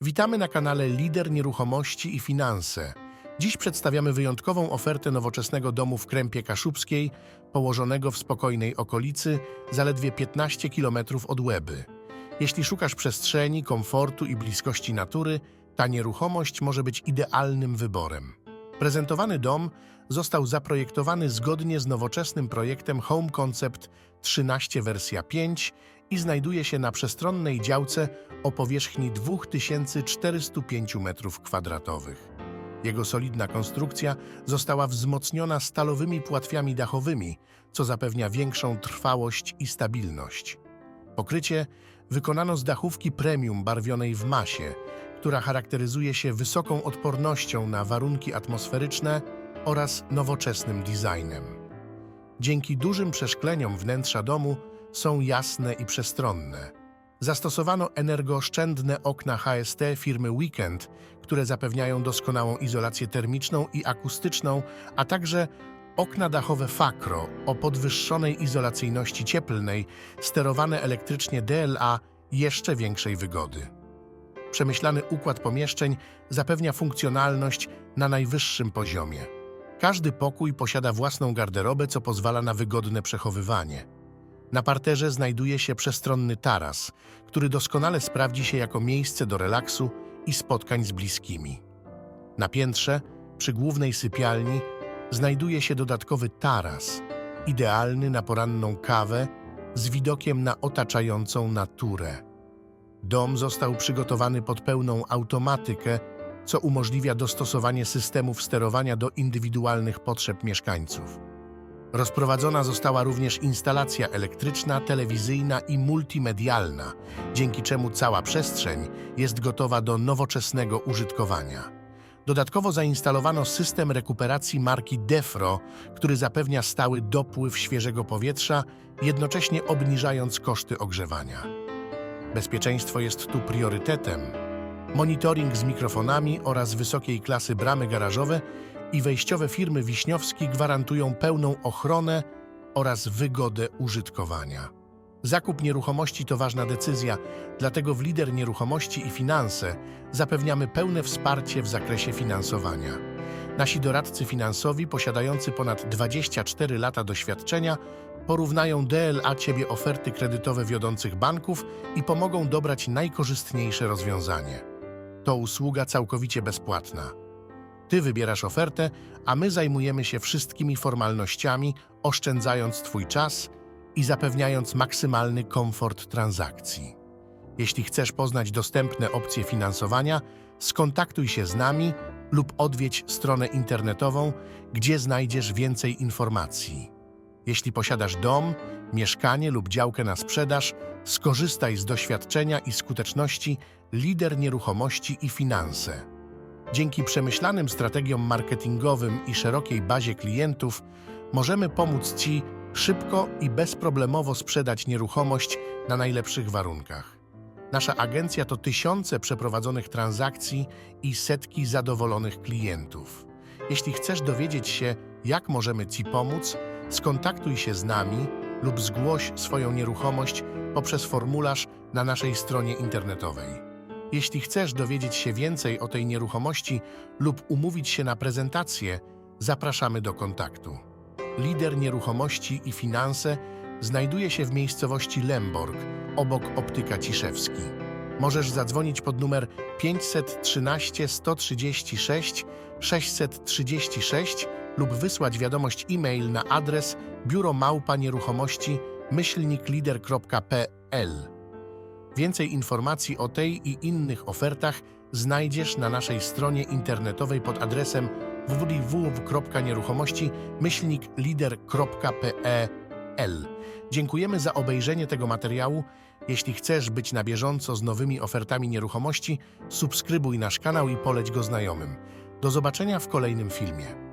Witamy na kanale Lider Nieruchomości i Finanse. Dziś przedstawiamy wyjątkową ofertę nowoczesnego domu w Krępie Kaszubskiej, położonego w spokojnej okolicy, zaledwie 15 km od Łeby. Jeśli szukasz przestrzeni, komfortu i bliskości natury, ta nieruchomość może być idealnym wyborem. Prezentowany dom został zaprojektowany zgodnie z nowoczesnym projektem Home Concept 13 wersja 5 i znajduje się na przestronnej działce o powierzchni 2405 m2. Jego solidna konstrukcja została wzmocniona stalowymi płatwiami dachowymi, co zapewnia większą trwałość i stabilność. Pokrycie wykonano z dachówki premium barwionej w masie, która charakteryzuje się wysoką odpornością na warunki atmosferyczne oraz nowoczesnym designem. Dzięki dużym przeszkleniom wnętrza domu są jasne i przestronne. Zastosowano energooszczędne okna HST firmy Weekend, które zapewniają doskonałą izolację termiczną i akustyczną, a także okna dachowe Fakro o podwyższonej izolacyjności cieplnej, sterowane elektrycznie DLA jeszcze większej wygody. Przemyślany układ pomieszczeń zapewnia funkcjonalność na najwyższym poziomie. Każdy pokój posiada własną garderobę, co pozwala na wygodne przechowywanie. Na parterze znajduje się przestronny taras, który doskonale sprawdzi się jako miejsce do relaksu i spotkań z bliskimi. Na piętrze, przy głównej sypialni, znajduje się dodatkowy taras, idealny na poranną kawę z widokiem na otaczającą naturę. Dom został przygotowany pod pełną automatykę, co umożliwia dostosowanie systemów sterowania do indywidualnych potrzeb mieszkańców. Rozprowadzona została również instalacja elektryczna, telewizyjna i multimedialna, dzięki czemu cała przestrzeń jest gotowa do nowoczesnego użytkowania. Dodatkowo zainstalowano system rekuperacji marki Defro, który zapewnia stały dopływ świeżego powietrza, jednocześnie obniżając koszty ogrzewania. Bezpieczeństwo jest tu priorytetem. Monitoring z mikrofonami oraz wysokiej klasy bramy garażowe i wejściowe firmy Wiśniowski gwarantują pełną ochronę oraz wygodę użytkowania. Zakup nieruchomości to ważna decyzja, dlatego w Lider Nieruchomości i Finanse zapewniamy pełne wsparcie w zakresie finansowania. Nasi doradcy finansowi, posiadający ponad 24 lata doświadczenia, porównają DLA Ciebie oferty kredytowe wiodących banków i pomogą dobrać najkorzystniejsze rozwiązanie. To usługa całkowicie bezpłatna. Ty wybierasz ofertę, a my zajmujemy się wszystkimi formalnościami, oszczędzając Twój czas i zapewniając maksymalny komfort transakcji. Jeśli chcesz poznać dostępne opcje finansowania, skontaktuj się z nami lub odwiedź stronę internetową, gdzie znajdziesz więcej informacji. Jeśli posiadasz dom, mieszkanie lub działkę na sprzedaż, skorzystaj z doświadczenia i skuteczności lider nieruchomości i finanse. Dzięki przemyślanym strategiom marketingowym i szerokiej bazie klientów możemy pomóc Ci szybko i bezproblemowo sprzedać nieruchomość na najlepszych warunkach. Nasza agencja to tysiące przeprowadzonych transakcji i setki zadowolonych klientów. Jeśli chcesz dowiedzieć się, jak możemy Ci pomóc, skontaktuj się z nami lub zgłoś swoją nieruchomość poprzez formularz na naszej stronie internetowej. Jeśli chcesz dowiedzieć się więcej o tej nieruchomości lub umówić się na prezentację, zapraszamy do kontaktu. Lider nieruchomości i finanse znajduje się w miejscowości Lemborg, obok Optyka Ciszewski. Możesz zadzwonić pod numer 513 136 636 lub wysłać wiadomość e-mail na adres biuromałpanieruchomości myślniklider.pl. Więcej informacji o tej i innych ofertach znajdziesz na naszej stronie internetowej pod adresem www.nieruchomości-lider.pl. Dziękujemy za obejrzenie tego materiału. Jeśli chcesz być na bieżąco z nowymi ofertami nieruchomości, subskrybuj nasz kanał i poleć go znajomym. Do zobaczenia w kolejnym filmie.